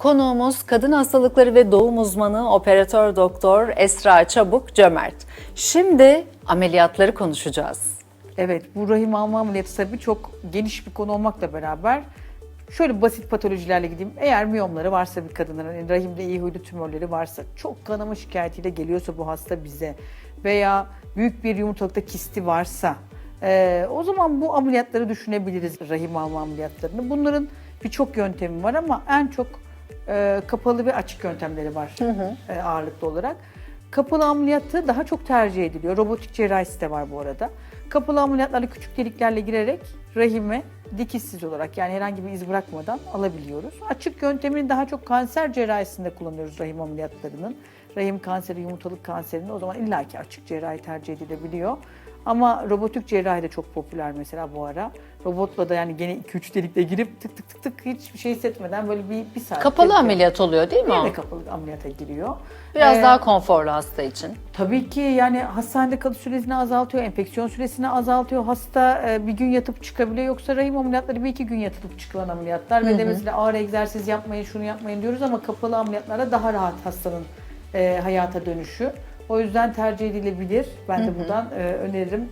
Konuğumuz kadın hastalıkları ve doğum uzmanı operatör doktor Esra Çabuk Cömert. Şimdi ameliyatları konuşacağız. Evet, bu rahim alma ameliyatı tabii çok geniş bir konu olmakla beraber şöyle basit patolojilerle gideyim. Eğer miyomları varsa bir kadının, yani rahimde iyi huylu tümörleri varsa, çok kanama şikayetiyle geliyorsa bu hasta bize veya büyük bir yumurtalıkta kisti varsa eee, o zaman bu ameliyatları düşünebiliriz rahim alma ameliyatlarını. Bunların birçok yöntemi var ama en çok eee, kapalı ve açık yöntemleri var eee, ağırlıklı olarak. Kapalı ameliyatı daha çok tercih ediliyor. Robotik cerrahisi de var bu arada. Kapalı ameliyatlarla küçük deliklerle girerek rahime dikişsiz olarak yani herhangi bir iz bırakmadan alabiliyoruz. Açık yöntemini daha çok kanser cerrahisinde kullanıyoruz rahim ameliyatlarının. Rahim kanseri, yumurtalık kanserinde o zaman illaki açık cerrahi tercih edilebiliyor. Ama robotik cerrahi de çok popüler mesela bu ara. Robotla da yani gene 2-3 delikle girip tık tık tık tık hiçbir şey hissetmeden böyle bir, bir saat. Kapalı ameliyat oluyor değil mi? Yine kapalı ameliyata giriyor. Biraz Ee, daha konforlu hasta için. Tabii ki yani hastanede kalış süresini azaltıyor, enfeksiyon süresini azaltıyor. Hasta e, bir gün yatıp çıkabiliyor. Yoksa rahim ameliyatları bir iki gün yatıp çıkılan ameliyatlar. Ve de mesela ağır egzersiz yapmayın, şunu yapmayın diyoruz ama kapalı ameliyatlarda daha rahat hastanın e, hayata dönüşü. O yüzden tercih edilebilir. Ben de buradan e, öneririm.